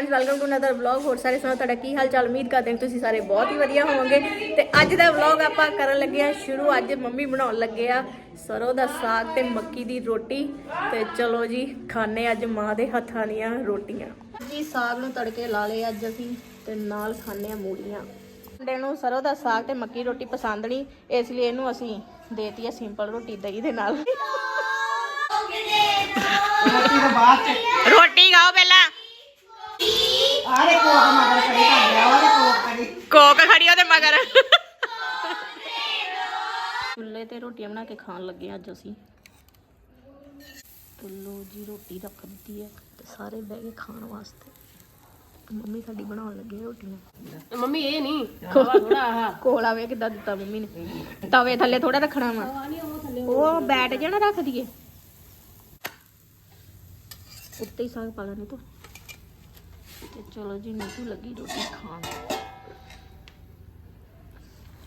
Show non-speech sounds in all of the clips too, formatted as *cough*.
Friends welcome to another vlog ਹੋਰ ਸਾਰੇ ਸੁਣਾਓ, ਤੁਹਾਡਾ ਕੀ ਹਾਲ ਚਾਲ? ਉਮੀਦ ਕਰਦੇ ਹਾਂ ਤੁਸੀਂ ਸਾਰੇ ਬਹੁਤ ਹੀ ਵਧੀਆ ਹੋਵੋਗੇ। ਤੇ ਅੱਜ ਦਾ ਵਲੌਗ ਆਪਾਂ ਕਰਨ ਲੱਗੇ ਆ ਸ਼ੁਰੂ। ਅੱਜ ਮੰਮੀ ਬਣਾਉਣ ਲੱਗੇ ਆ ਸਰੋਂ ਦਾ ਸਾਗ ਤੇ ਮੱਕੀ ਦੀ ਰੋਟੀ। ਤੇ ਚਲੋ ਜੀ ਖਾਣੇ ਅੱਜ ਮਾਂ ਦੇ ਹੱਥਾਂ ਦੀਆਂ ਰੋਟੀਆਂ। ਜੀ, ਸਾਗ ਨੂੰ ਤੜਕੇ ਲਾ ਲਏ ਅੱਜ ਅਸੀਂ ਤੇ ਨਾਲ ਖਾਣੇ ਆ ਮੂਲੀਆਂ। ਮੁੰਡੇ ਨੂੰ ਸਰੋਂ ਦਾ ਸਾਗ ਤੇ ਮੱਕੀ ਦੀ ਰੋਟੀ ਪਸੰਦ ਨਹੀਂ, ਇਸ ਲਈ ਇਹਨੂੰ ਅਸੀਂ ਦੇਤੀ ਆ ਸਿੰਪਲ ਰੋਟੀ ਦਹੀਂ ਦੇ ਨਾਲ। ਰੋਟੀ ਖਾਓ ਪਹਿਲਾਂ। ਆਰੇ ਕੋਕ ਮਗਰ ਖੜੀ ਕਰ ਲਿਆ ਉਹਦੇ ਕੋਕ ਖੜੀ। ਕੋਕ ਖੜੀ ਉਹਦੇ ਮਗਰ। ਚੁੱਲ੍ਹੇ ਤੇ ਰੋਟੀਆਂ ਬਣਾ ਕੇ ਖਾਣ ਲੱਗੇ ਅੱਜ ਅਸੀਂ। ਲੋ ਜੀ ਰੋਟੀ ਰੱਖ ਦਿੱਤੀ ਹੈ ਤੇ ਸਾਰੇ ਬਹਿ ਕੇ ਖਾਣ ਵਾਸਤੇ। ਮੰਮੀ ਸਾਡੀ ਬਣਾਉਣ ਲੱਗੇ ਰੋਟੀਆਂ। ਮੰਮੀ ਇਹ ਨਹੀਂ ਹਵਾ ਥੋੜਾ ਆਹ। ਕੋਲਾ ਵੇ ਕਿੱਦਾਂ ਦਿੱਤਾ ਮੰਮੀ ਨੇ। ਤਵੇ ਥੱਲੇ ਥੋੜਾ ਰੱਖਣਾ ਵਾ। ਉਹ ਬੈਠ ਜਾਣਾ ਰੱਖ ਦਈਏ। ਉੱਤੇ ਹੀ ਸਾਗ ਪਾ ਲੈਣੇ ਤੋਂ। ਤੇ ਚਲੋ ਜੀ ਨੀਤੂ ਲੱਗੀ ਰੋਟੀ ਖਾਣ।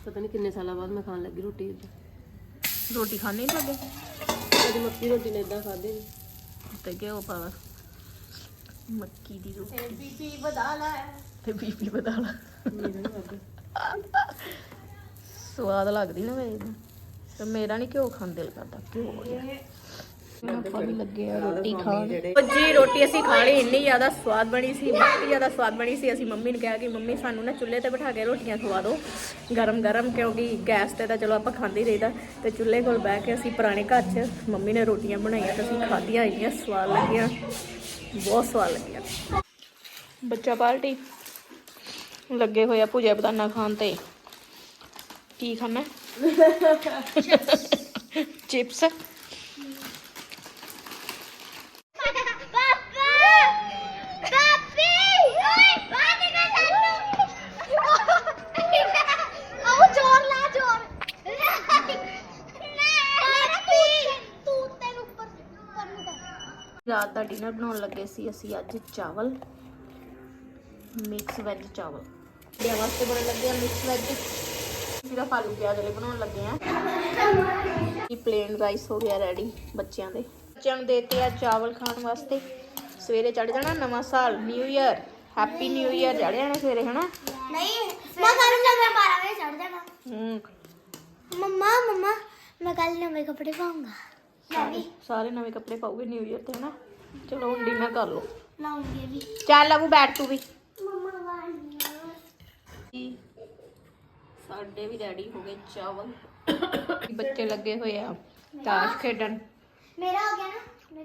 ਪਤਾ ਨਹੀਂ ਕਿੰਨੇ ਸਾਲਾਂ ਬਾਅਦ ਮੈਂ ਖਾਣ ਲੱਗੀ ਰੋਟੀ। ਰੋਟੀ ਖਾਣੀ ਤੁਹਾਡੇ? ਕਦੀ ਮੱਕੀ ਰੋਟੀ ਨੇ ਇਦਾਂ ਖਾਦੇ ਤੇ ਘਿਓ ਪਾ ਲਾ ਮੱਕੀ ਦੀ ਰੋਟੀ। ਤੇ ਬੀਪੀ ਵਧਾ ਲੈ। ਤੇ ਬੀਪੀ ਵਧਾ ਲੈ। ਸਵਾਦ ਲੱਗਦੀ ਨਾ ਮੇਰੇ ਤੇ ਮੇਰਾ ਨਹੀਂ ਘਿਓ ਖਾਣ ਦਿਲ ਕਰਦਾ ਘਿਓ ਵਾਲੀ ਆਪਾਂ ਵੀ ਲੱਗੇ ਆ ਰੋਟੀ ਖਾਣ। ਜੀ ਰੋਟੀ ਅਸੀਂ ਖਾ ਲਈ ਇੰਨੀ ਜ਼ਿਆਦਾ ਸਵਾਦ ਬਣੀ ਸੀ ਬਹੁਤ ਜ਼ਿਆਦਾ ਸਵਾਦ ਬਣੀ ਸੀ। ਅਸੀਂ ਮੰਮੀ ਨੂੰ ਕਿਹਾ ਕਿ ਮੰਮੀ ਸਾਨੂੰ ਨਾ ਚੁੱਲ੍ਹੇ ਤੇ ਬਿਠਾ ਕੇ ਰੋਟੀਆਂ ਖਵਾ ਦਿਓ। ਗਰਮ ਗਰਮ ਕਿਉਂਕਿ ਗੈਸ ਤੇ ਤਾਂ ਚਲੋ ਆਪਾਂ ਖਾਂਦੇ ਹੀ ਰਹੀਦਾ। ਤੇ ਚੁੱਲ੍ਹੇ ਕੋਲ ਬਹਿ ਕੇ ਅਸੀਂ ਪੁਰਾਣੇ ਘਰ 'ਚ ਮੰਮੀ ਨੇ ਰੋਟੀਆਂ ਬਣਾਈਆਂ ਤੇ ਅਸੀਂ ਖਾਧੀਆਂ ਇੰਨੀਆਂ ਸਵਾਦ ਲੱਗੀਆਂ। ਬਹੁਤ ਸਵਾਦ ਲੱਗੀਆਂ। ਬੱਚਾ ਪਾਰਟੀ। ਲੱਗੇ ਹੋਇਆ ਭੁਜਿਆ ਬਦਾਨਾ ਖਾਣ ਤੇ। ਕੀ ਖਾਣਾ? *laughs* ਚਿਪਸ। ਰਾਤ ਦਾ ਡਿਨਰ ਬਣਾਉਣ ਲੱਗੇ ਸੀ ਅਸੀਂ ਅੱਜ ਚਾਵਲ ਮਿਕਸ ਵੈਜ ਚਾਵਲ। ਦਿਆਂ ਵਾਸਤੇ ਬਣਨ ਲੱਗੇ ਆ ਮਿਕਸ ਵੈਜ ਸਿਰਫ ਆਲੂ ਪਿਆਜ਼ ਵਾਲੇ ਬਣਾਉਣ ਲੱਗੇ ਆ। ਇਹ ਪਲੇਨ ਰਾਈਸ ਹੋ ਗਿਆ ਰੈਡੀ ਬੱਚਿਆਂ ਦੇ। ਬੱਚਿਆਂ ਨੂੰ ਦੇਤੇ ਆ ਚਾਵਲ ਖਾਣ ਵਾਸਤੇ। ਸਵੇਰੇ ਚੜ ਜਾਣਾ ਨਵਾਂ ਸਾਲ new year happy new year ਚੜ ਜਾਣਾ ਸਵੇਰੇ ਹਨਾ? ਨਹੀਂ ਮੈਂ ਕੱਲ ਨੂੰ ਮੈਂ 12 ਵਜੇ ਚੜ ਜਾਣਾ। ਹੂੰ। ਮੰਮਾ ਮੰਮਾ ਮੈਂ ਕੱਲ ਨਵੇਂ ਕੱਪੜੇ ਪਾਉਂਗਾ। ਸਾਰੇ ਨਵੇਂ ਕੱਪੜੇ ਪਾਉਗੇ ਨਿਊ ਇਅਰ ਤੇ ਹਨਾ? ਚਲੋ ਹੁਣ ਡਿਨਰ ਕਰ ਲਓ। ਲਾਉਂਗੀ ਵੀ। ਚੱਲ ਅਬੂ ਬੈਠ ਤੂੰ ਵੀ। ਮੰਮਾ ਵਾਲੀਆਂ ਜੀ, ਸਾਡੇ ਵੀ ਰੈਡੀ ਹੋ ਗਏ ਚਾਵਲ। *coughs* ਬੱਚੇ ਲੱਗੇ ਹੋਏ ਆ ਤਾਸ਼ ਖੇਡਣ। ਮੇਰਾ ਹੋ ਗਿਆ ਨਾ?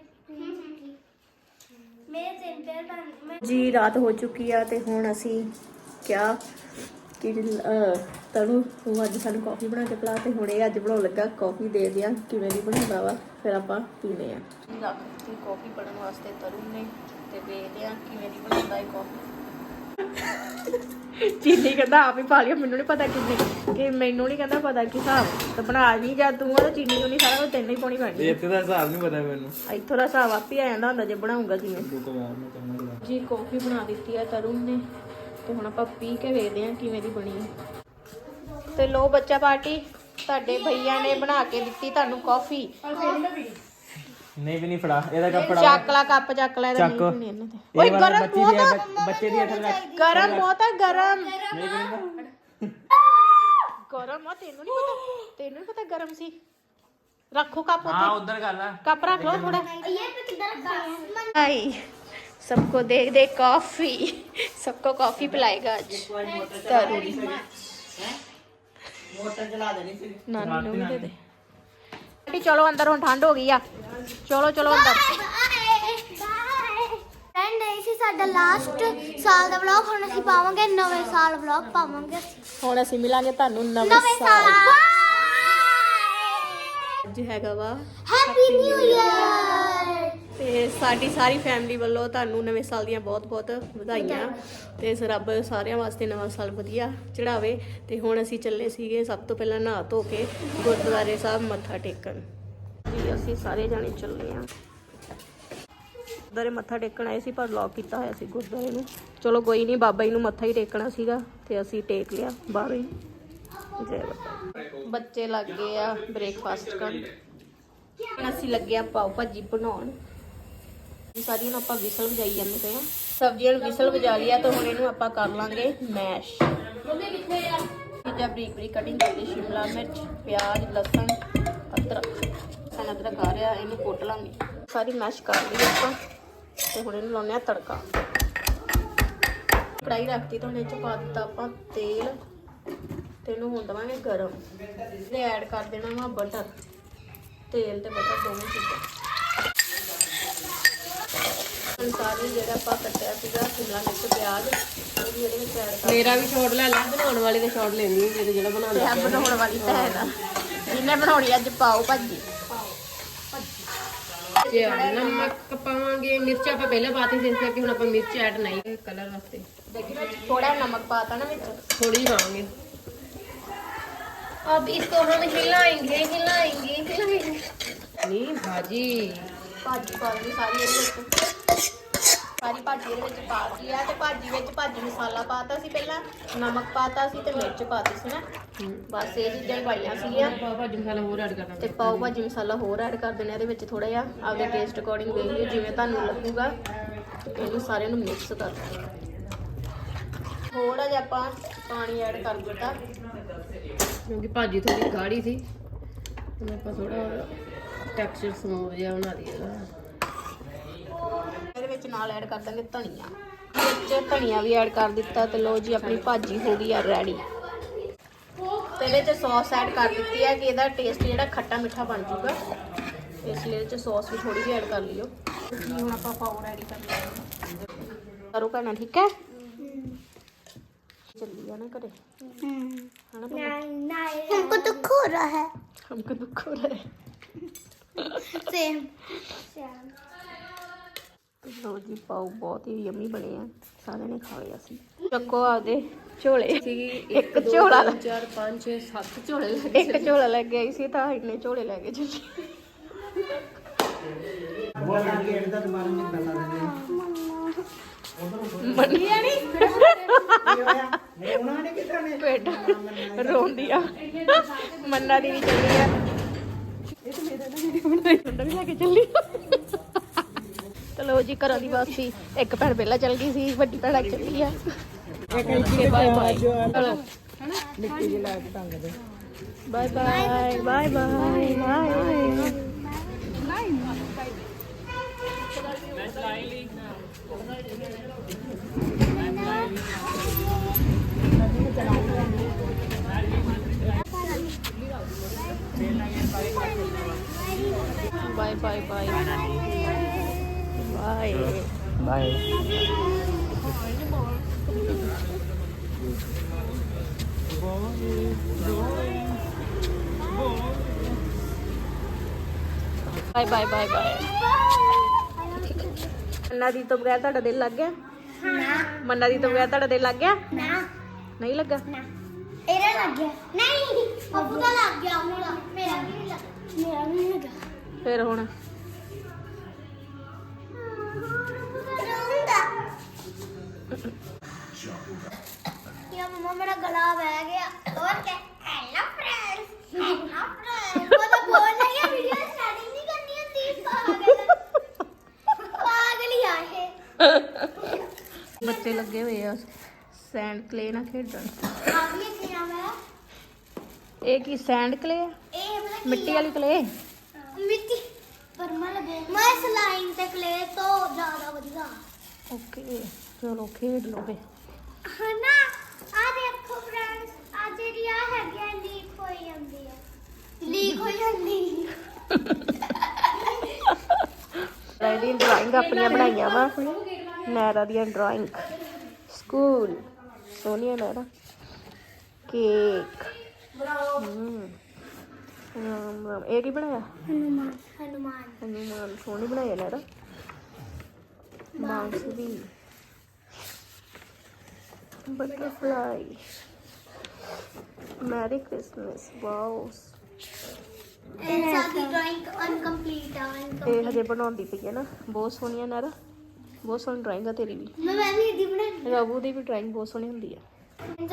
ਮੇਰੇ ਤਿੰਨ ਪੈਰ ਬਣ ਮੈਂ ਜੀ ਰਾਤ ਹੋ ਚੁੱਕੀ ਆ ਤੇ ਹੁਣ ਅਸੀਂ ਕਿਆ ਕਿ ਅਹ, ਤਨੂੰ ਉਹ ਅੱਜ ਸਾਨੂੰ ਕਾਫੀ ਬਣਾ ਕੇ ਪਿਲਾ ਤੇ ਹੁਣ ਇਹ ਅੱਜ ਬਣਾਉਣ ਲੱਗਾ ਕਾਫੀ ਦੇ ਦਿਆਂ ਕਿਵੇਂ ਦੀ ਬਣਾਉਂਦਾ ਵਾ ਫਿਰ ਆਪਾਂ ਪੀਨੇ ਆ ਕਾਫੀ ਬਣਨ ਵਾਸਤੇ ਤਰੂ ਨੇ ਤੇ ਵੇਖਦੇ ਆ ਕਿਵੇਂ ਦੀ ਬਣਾਉਂਦਾ ਹੈ ਕਾਫੀ ਚੀਨੀ ਕਹਿੰਦਾ ਆਪ ਹੀ ਪਾ ਲਿਆ ਮੈਨੂੰ ਨਹੀਂ ਪਤਾ ਕਿੰਨੀ ਕਿ ਮੈਨੂੰ ਨਹੀਂ ਕਹਿੰਦਾ ਪਤਾ ਕਿ ਹਿਸਾਬ ਤਾਂ ਬਣਾ ਨਹੀਂ ਜਾ ਤੂੰ ਆ ਤਾਂ ਚੀਨੀ ਨੂੰ ਨਹੀਂ ਸਾਰਾ ਤੈਨੂੰ ਹੀ ਪਾਉਣੀ ਪੈਣੀ। ਇੱਥੇ ਦਾ ਹਿਸਾਬ ਨਹੀਂ ਪਤਾ ਮੈਨੂੰ। ਇੱਥੋਂ ਦਾ ਹਿਸਾਬ ਆਪ ਹੀ ਆ ਜਾਂਦਾ ਹੁੰਦਾ ਜੇ ਬਣਾਉਂਗਾ ਕਰਨਾ ਜੀ ਕਾਫੀ ਬਣਾ ਦਿੱਤੀ ਆ ਤਰੁਣ ਨੇ। ਤੇ ਹੁਣ ਆਪਾਂ ਪੀ ਕੇ ਵੇਖਦੇ ਆ ਕਿਵੇਂ ਦੀ ਬਣੀ ਹੈ। ਤੇ ਲੋ ਬੱਚਾ ਪਾਰਟੀ ਤੁਹਾਡੇ ਭਈਆ ਨੇ ਬਣਾ ਕੇ ਦਿੱਤੀ ਤੁਹਾਨੂੰ ਕਾਫੀ। ਨਹੀਂ ਵੀ ਨਹੀਂ ਫੜਾ ਇਹਦਾ ਕੱਪ ਫੜਾ ਚੱਕ ਲਾ ਕੱਪ ਚੱਕ ਲੈ ਇਹਦਾ ਨਹੀਂ ਚੱਕ। ਪੀਣੀ ਇਹਨਾਂ ਤੇ। ਇਹ ਓਏ ਵਾਲਾ ਗਰਮ ਬੱਚੇ ਦੀ ਹੈ, ਬੱਚੇ ਦੀ ਅਠਲ ਰੱਖ ਗਰਮ ਬਹੁਤ ਆ ਗਰਮ। ਨਹੀਂ ਪੀਂਦਾ ਗਰਮ ਆ ਤੈਨੂੰ ਨਹੀਂ ਪਤਾ? ਤੈਨੂੰ ਨਹੀਂ ਪਤਾ ਗਰਮ ਸੀ? ਰੱਖੋ ਕੱਪ ਹਾਂ ਉਧਰ ਕਰ ਲੈ। ਕੱਪ ਰੱਖ ਲਓ ਥੋੜਾ ਇਹ ਤੇ ਕਿੱਦਾਂ ਰੱਖਿਆ ਹੈ आई सबको देख देख कॉफी सबको कॉफी पिलाएगा आज तरुण ਮੋਟਰ ਚਲਾ ਦੇਣੀ ਸੀ ਨਾਨੀ ਨੂੰ ਵੀ ਦੇ ਦੇ ਆਂਟੀ ਚਲੋ ਅੰਦਰ ਹੁਣ ਠੰਡ ਹੋ ਗਈ ਆ ਚਲੋ ਚਲੋ ਅੰਦਰ ਫਰੈਂਡ ਇਹ ਸੀ ਸਾਡਾ ਲਾਸਟ ਸਾਲ ਦਾ ਵਲੌਗ ਹੁਣ ਅਸੀਂ ਪਾਵਾਂਗੇ ਨਵੇਂ ਸਾਲ ਵਲੌਗ ਪਾਵਾਂਗੇ ਅਸੀਂ ਹੁਣ ਅਸੀਂ ਮਿਲਾਂਗੇ ਤੁਹਾਨੂੰ ਨਵੇਂ ਨਵੇਂ ਸਾਲ ਸਾਲ ਅੱਜ ਹੈਗਾ ਵਾ ਹੈਪੀ ਨਿਊ ਇਅਰ ਤੇ ਸਾਡੀ ਸਾਰੀ ਫੈਮਿਲੀ ਵੱਲੋਂ ਤੁਹਾਨੂੰ ਨਵੇਂ ਸਾਲ ਦੀਆਂ ਬਹੁਤ-ਬਹੁਤ ਵਧਾਈਆਂ ਤੇ ਰੱਬ ਸਾਰਿਆਂ ਵਾਸਤੇ ਨਵਾਂ ਸਾਲ ਵਧੀਆ ਚੜਾਵੇ ਤੇ ਹੁਣ ਅਸੀਂ ਚੱਲੇ ਸੀਗੇ ਸਭ ਤੋਂ ਪਹਿਲਾਂ ਨਹਾ ਧੋ ਕੇ ਗੁਰਦੁਆਰੇ ਸਾਹਿਬ ਮੱਥਾ ਟੇਕਣ। ਜੀ ਅਸੀਂ ਸਾਰੇ ਜਾਣੇ ਚੱਲੇ ਆ ਗੁਰਦੁਆਰੇ ਮੱਥਾ ਟੇਕਣ ਆਏ ਸੀ ਪਰ ਲੌਕ ਕੀਤਾ ਹੋਇਆ ਸੀ ਗੁਰਦੁਆਰੇ ਨੂੰ। ਚਲੋ ਕੋਈ ਨਹੀਂ ਬਾਬਾ ਜੀ ਨੂੰ ਮੱਥਾ ਹੀ ਟੇਕਣਾ ਸੀਗਾ ਤੇ ਅਸੀਂ ਟੇਕ ਲਿਆ ਬਾਹਰੋਂ ਹੀ। ਜੈ ਬਾਬਾ ਬੱਚੇ ਲੱਗ ਗਏ ਆ ਬ੍ਰੇਕਫਾਸਟ ਕਰਨ। ਅਸੀਂ ਲੱਗੇ ਆ ਪਾਓ ਭਾਜੀ ਬਣਾਉਣ। ਸਾਰੀਆਂ ਨੂੰ ਆਪਾਂ ਵਿਸਲ ਵਜਾਈ ਜਾਂਦੇ ਪਏ ਆ ਸਬਜ਼ੀਆਂ ਨੂੰ ਵਿਸਲ ਵਜਾ ਲਿਆ ਤਾਂ ਹੁਣ ਇਹਨੂੰ ਆਪਾਂ ਕਰ ਲਾਂਗੇ ਮੈਸ਼। ਚੀਜ਼ਾਂ ਬਰੀਕ ਬਰੀਕ ਕਟਿੰਗ ਕਰਕੇ ਸ਼ਿਮਲਾ ਮਿਰਚ ਪਿਆਜ਼ ਲਸਣ ਅਦਰਕ। ਲਸਣ ਅਦਰਕ ਆ ਰਿਹਾ ਇਹਨੂੰ ਕੁੱਟ ਲਾਂਗੇ। ਸਾਰੀ ਮੈਸ਼ ਕਰ ਲਈ ਆਪਾਂ ਤੇ ਹੁਣ ਇਹਨੂੰ ਲਾਉਂਦੇ ਆ ਤੜਕਾ। ਕੜਾਈ ਰੱਖਤੀ ਤਾਂ ਹੁਣ ਇਹ ਚ ਪਾ ਦਿੱਤਾ ਆਪਾਂ ਤੇਲ ਤੇ ਇਹਨੂੰ ਹੁਣ ਦਵਾਂਗੇ ਗਰਮ। ਤੇ ਐਡ ਕਰ ਦੇਣਾ ਵਾ ਬਟਰ ਤੇਲ ਤੇ ਬਟਰ ਦੋਵੇਂ ਚੀਜ਼ਾਂ। ਹੁਣ ਸਾਰੀ ਜਿਹੜਾ ਆਪਾਂ ਕੱਟਿਆ ਸੀਗਾ ਸ਼ਿਮਲਾ ਮਿਰਚ ਪਿਆਜ਼ ਉਹ ਵੀ ਇਹਦੇ ਵਿੱਚ ਐਡ ਕਰ ਮੇਰਾ ਵੀ ਸ਼ਾਟ ਲੈ ਲੈ ਬਣਾਉਣ ਵਾਲੀ ਦਾ ਸ਼ਾਟ ਲੈਂਦੀ ਜਿਹਦੇ ਜਿਹੜਾ ਬਣਾਉਂਦਾ ਤੇ ਬਣਾਉਣ ਵਾਲੀ ਤਾਂ ਹੈ ਨਾ ਜਿਹਨੇ ਬਣਾਉਣੀ ਅੱਜ ਪਾਓ ਭਾਜੀ ਤੇ ਨਮਕ ਪਾਵਾਂਗੇ ਮਿਰਚ ਆਪਾਂ ਪਹਿਲਾਂ ਪਾਤੀ ਸੀ ਇਸ ਕਰਕੇ ਹੁਣ ਆਪਾਂ ਮਿਰਚ ਐਡ ਨਹੀਂ ਕਲਰ ਵਾਸਤੇ ਦੇਖੀ ਵਿੱਚ ਥੋੜਾ ਨਮਕ ਪਾਤਾ ਨਾ ਵਿੱਚ थोड़ी पाएंगे अब इसको हम हिलाएंगे हिलाएंगे हिलाएंगे नहीं भाजी ਭਾਜੀ ਪਾ ਲਈ ਸਾਰੀ ਭਾਜੀ ਇਹਦੇ ਵਿੱਚ ਪਾ ਦਿੱਤੀ ਆ ਤੇ ਭਾਜੀ ਵਿੱਚ ਭਾਜੀ ਮਸਾਲਾ ਪਾਤਾ ਸੀ ਪਹਿਲਾਂ, ਨਮਕ ਪਾਤਾ ਸੀ ਤੇ ਮਿਰਚ ਪਾਤੀ ਸੀ ਨਾ। ਬਸ ਇਹ ਚੀਜ਼ਾਂ ਹੀ ਪਾਈਆਂ ਸੀ ਪਾਓ ਭਾਜੀ ਮਸਾਲਾ ਹੋਰ ਐਡ ਕਰਨਾ ਤੇ ਪਾਓ ਭਾਜੀ ਮਸਾਲਾ ਹੋਰ ਐਡ ਕਰ ਦੇਣਾ ਇਹਦੇ ਵਿੱਚ ਥੋੜਾ ਜਿਹਾ। ਆਪਦੇ ਟੇਸਟ ਅਕੋਰਡਿੰਗ ਵੇਖ ਲਿਓ, ਜਿਵੇਂ ਤੁਹਾਨੂੰ ਲੱਗੂਗਾ। ਇਹਨੂੰ ਸਾਰਿਆਂ ਨੂੰ ਮਿਕਸ ਕਰ ਦੇਣਾ ਥੋੜਾ ਜਿਹਾ ਆਪਾਂ ਪਾਣੀ ਐਡ ਕਰ ਦਿੱਤਾ। ਕਿਉਂਕਿ ਭਾਜੀ ਥੋੜੀ ਗਾੜੀ ਸੀ। ਤੇ ਆਪਾਂ ਥੋੜਾ ਟੈਕਸਚਰ ਸਮੂਥ ਜਿਹਾ ਬਣਾ ਦਈਏ ਵਿੱਚ ਨਾਲ ਐਡ ਕਰ ਦਾਂਗੇ ਧਨੀਆ ਵਿੱਚ ਧਨੀਆ ਵੀ ਐਡ ਕਰ ਦਿੱਤਾ ਤੇ ਲੋ ਜੀ ਆਪਣੀ ਭਾਜੀ ਹੋ ਗਈ ਆ ਰੈਡੀ ਤੇ ਇਹਦੇ ਚ ਸੌਸ ਐਡ ਕਰ ਦਿੱਤੀ ਹੈ ਕਿ ਇਹਦਾ ਟੇਸਟ ਜਿਹੜਾ ਖੱਟਾ ਮਿੱਠਾ ਬਣ ਜਾਊਗਾ ਇਸ ਲਈ ਇਹਦੇ ਚ ਸੌਸ ਵੀ ਥੋੜੀ ਜਿਹੀ ਐਡ ਕਰ ਲਿਓ ਹੁਣ ਆਪਾਂ ਪਾਉ ਰੈਡੀ ਕਰ ਲਿਆ ਕਰੋ ਕਰਨਾ ਠੀਕ ਹੈ ਚੱਲੀ ਆ ਨਾ ਘਰੇ ਹਨਾ हमको तो खो रहा है ਹਮਕੋ ਦੁੱਖ ਹੋ ਰਿਹਾ ਹੈ सेम ਲੋ ਜੀ ਪਾਉ ਬਹੁਤ ਹੀ ਯਮੀ ਬਣੇ ਆ। ਸਾਰਿਆਂ ਨੇ ਖਾ ਲਿਆ ਸੀ। ਚੱਕੋ ਆਪਦੇ ਝੋਲੇ। ਸੀ ਇੱਕ ਝੋਲਾ 4 5 6 7 ਝੋਲੇ ਲੱਗੇ ਇੱਕ ਝੋਲਾ ਲੈ ਕੇ ਆਈ ਸੀ ਤਾਂ ਇੰਨੇ ਝੋਲੇ ਲੈ ਕੇ ਚੱਲੀ ਮੰਨੀਆ ਨਹੀਂ ਕੀ ਹੋਇਆ ਨਹੀਂ ਉਹਨਾਂ ਨੇ? ਕਿਦਾਂ ਨੇ ਪੇਟ ਰੋਂਦੀ ਆ ਮੰਨਾ ਦੀ ਵੀ ਚੱਲੀ ਆ। ਇਹ ਤਾਂ ਮੇਰਾ ਨਾ ਵੀ ਲੈ ਕੇ ਚੱਲੀ ਚਲੋ ਜੀ, ਘਰਾਂ ਦੀ ਵਾਪਸੀ। ਇੱਕ ਭੈਣ ਪਹਿਲਾਂ ਚੱਲ ਗਈ ਸੀ, ਵੱਡੀ ਭੈਣ ਅੱਜ ਚੱਲੀ ਆ। ਓਕੇ ਬਾਏ ਬਾਏ ਚਲੋ। ਨਿੱਕੀ ਜਿਹੀ ਲਾ ਕੇ ਟੰਗ ਦੇ bye bye bye bye bye bye bye bye Bye. Bye. Bye bye bye bye ਮੰਨਾ ਦੀ ਤੋਂ ਬਗੈਰ ਤੁਹਾਡਾ ਦਿਲ ਲੱਗ ਗਿਆ? ਨਾ। ਮੰਨਾ ਦੀ ਤੋਂ ਬਗੈਰ ਤੁਹਾਡਾ ਦਿਲ ਲੱਗ ਗਿਆ? ਨਾ। ਨਹੀਂ ਲੱਗਾ? ਨਾ। ਇਹਦਾ ਲੱਗ ਗਿਆ। ਨਹੀਂ। ਪੱਪੂ ਦਾ ਲੱਗ ਗਿਆ ਹੁਣ। ਮੇਰਾ ਵੀ ਨਹੀਂ ਲੱਗਾ। ਮੇਰਾ ਵੀ ਨਹੀਂ ਲੱਗਾ। ਫਿਰ ਹੁਣ? या मम्मा मेरा गला बह गया और क्या हेलो फ्रेंड्स हेलो फ्रेंड्स वो तो बोल रही है वीडियो स्टार्टिंग नहीं करनी होती पागल पागल ही आहे ਬੱਚੇ ਲੱਗੇ ਹੋਏ ਆ ਸੈਂਡ ਕਲੇ ਨਾਲ ਖੇਡਣ आप ये क्या मेरा ਇਹ ਕੀ ਸੈਂਡ ਕਲੇ ਆ ए मतलब ਮਿੱਟੀ ਵਾਲੀ ਕਲੇ ਮਿੱਟੀ ਪਰ ਮੈਂ ਲਗੇ ਮੈਂ ਸਲਾਈਨ ਤੇ ਕਲੇ ਤੋਂ ਜ਼ਿਆਦਾ ਵਧੀਆ ਓਕੇ ਚਲੋ ਖੇਡ ਲਓ ਫੇ। ਹਨਾ? ਆ ਦੇਖੋ ਫਰੈਂਡਸ ਆ ਜਿਹੜੀ ਆ ਹੈਗੀ ਆ ਲੀਕ ਹੋਈ ਜਾਂਦੀ ਆ। ਲੀਕ ਹੋ ਜਾਂਦੀ। ਇਹਦੀ ਡਰਾਇੰਗ ਆਪਣੀਆਂ ਬਣਾਈਆਂ ਵਾ। ਨੈਰਾ ਦੀਆਂ drawing school. Sonia Naira cake. ਹਮ ਰਾਮ ਰਾਮ। ਇਹ ਕੀ ਬਣਾਇਆ? ਹਨੂਮਾਨ। ਹਨੂਮਾਨ। ਹਨੂਮਾਨ। ਸੋਹਣੀ ਬਣਾਇਆ ਨੈਰਾ ਬਾਂਸੁਰੀ ਬਟਰਫਲਾਈ ਮੈਰੀ ਕ੍ਰਿਸਮਸ ਵਾਓ ਇਹ ਸਾਡੀ ਡਰਾਇੰਗ ਅਨਕੰਪਲੀਟ ਆ ਇਹ ਹਜੇ ਬਣਾਉਂਦੀ ਪਈ ਹੈ ਨਾ ਬਹੁਤ ਸੋਹਣੀਆਂ ਨੈਰਾ। ਬਹੁਤ ਸੋਹਣੀ ਡਰਾਇੰਗ ਆ ਤੇਰੀ ਵੀ। ਮੈਂ ਮੈਂ ਵੀ ਇਹਦੀ ਬਣਾਈ ਰਬੂ ਦੀ ਵੀ ਡਰਾਇੰਗ ਬਹੁਤ ਸੋਹਣੀ ਹੁੰਦੀ ਆ।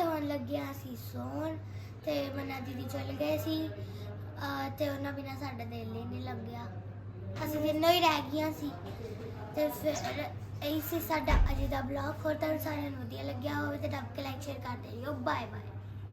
ਹੁਣ ਲੱਗਿਆ ਸੀ ਸੌਣ ਤੇ ਮਨਾ ਦੀਦੀ ਚਲ ਗਏ ਸੀ। ਅਹ ਤੇ ਉਹਨਾਂ ਬਿਨਾ ਸਾਡਾ ਦਿਲ ਹੀ ਨਹੀਂ ਲੱਗਿਆ। ਅਸੀਂ ਤਿੰਨੋਂ ਹੀ ਰਹਿ ਗਈਆਂ ਸੀ। ਤੇ ਫਿਰ ਇਹ ਸੀ ਸਾਡਾ, ਅੱਜ ਦਾ ਬਲੌਗ ਹੋਰ ਤੁਹਾਨੂੰ ਸਾਰਿਆਂ ਨੂੰ ਵਧੀਆ ਲੱਗਿਆ ਹੋਵੇ ਤਾਂ ਦੱਬ ਕੇ ਲਾਈਕ ਸ਼ੇਅਰ ਕਰ ਦਿਓ। Bye bye